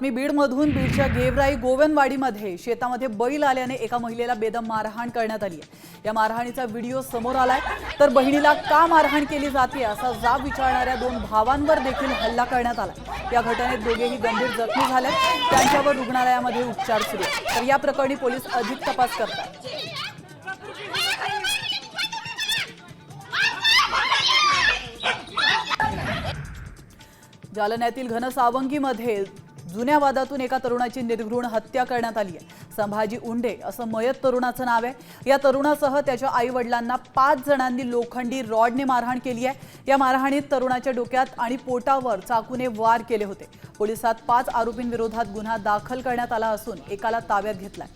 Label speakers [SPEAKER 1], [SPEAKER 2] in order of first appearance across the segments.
[SPEAKER 1] मी बीडमधून बीडच्या गेवराई गोवनवाडीमध्ये शेतामध्ये बैल आल्याने एका महिलेला बेदम मारहाण करण्यात आली आहे. या मारहाणीचा व्हिडिओ समोर आलाय. तर बहिणीला का मारहाण केली जाते असा जाब विचारणाऱ्या दोन भावांवर देखील हल्ला करण्यात आला या घटनेत दोघेही गंभीर जखमी झालेत त्यांच्यावर रुग्णालयामध्ये उपचार सुरू तर या प्रकरणी पोलीस अधिक तपास करतात. जालन्यातील घनसावंगीमध्ये जुन्या वादातून एका तरुणाची निर्घृण हत्या करण्यात आली आहे. संभाजी उंडे असं मयत तरुणाचं नाव आहे. या तरुणासह त्याच्या आई वडिलांना पाच जणांनी लोखंडी रॉडने मारहाण केली आहे. या मारहाणीत तरुणाच्या डोक्यात आणि पोटावर चाकूने वार केले होते. पोलिसात पाच आरोपींविरोधात गुन्हा दाखल करण्यात आला असून एकाला ताब्यात घेतलाय.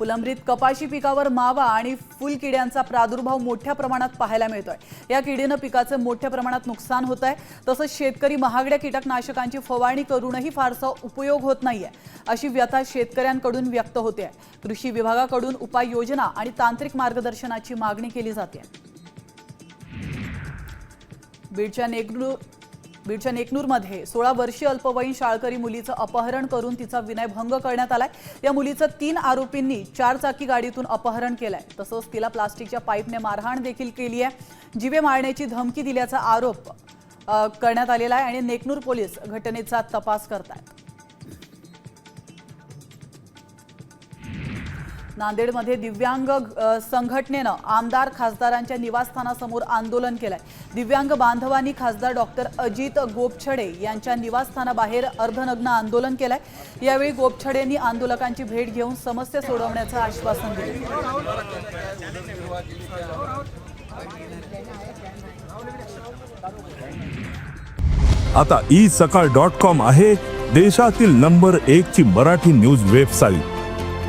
[SPEAKER 1] फुलंब्रीत कपाशी पिकावर मावा आणि फुलकिड्यांचा प्रादुर्भाव मोठ्या प्रमाणात पाहायला मिळतोय. या किडीनं पिकाचं मोठ्या प्रमाणात नुकसान होत आहे तसंच शेतकरी महागड्या कीटकनाशकांची फवारणी करूनही फारसा उपयोग होत नाहीये अशी व्यथा शेतकऱ्यांकडून व्यक्त होते आहे कृषी विभागाकडून उपाययोजना आणि तांत्रिक मार्गदर्शनाची मागणी केली जाते बीडच्या नेकनूर बीडच्या नेकनूरमध्ये सोळा वर्षीय अल्पवयीन शाळकरी मुलीचं अपहरण करून तिचा विनयभंग करण्यात आलाय. या मुलीचं तीन आरोपींनी चार चाकी गाडीतून अपहरण केलंय. तसंच तिला प्लास्टिकच्या पाईपने मारहाण देखील केली आहे जिवे मारण्याची धमकी दिल्याचा आरोप करण्यात आलेला आहे आणि नेकनूर पोलीस घटनेचा तपास करतायत. नांदेडमध्ये दिव्यांग संघटनेनं आमदार खासदारांच्या निवासस्थानासमोर आंदोलन केलंय. दिव्यांग बांधवांनी खासदार डॉक्टर अजित गोपछडे यांच्या निवासस्थानाबाहेर अर्धनग्न आंदोलन केलंय. यावेळी गोपछडेंनी आंदोलकांची भेट घेऊन समस्या सोडवण्याचं आश्वासन दिलं.
[SPEAKER 2] आता ई सकाळ डॉट कॉम आहे देशातील नंबर एक ची मराठी न्यूज वेबसाईट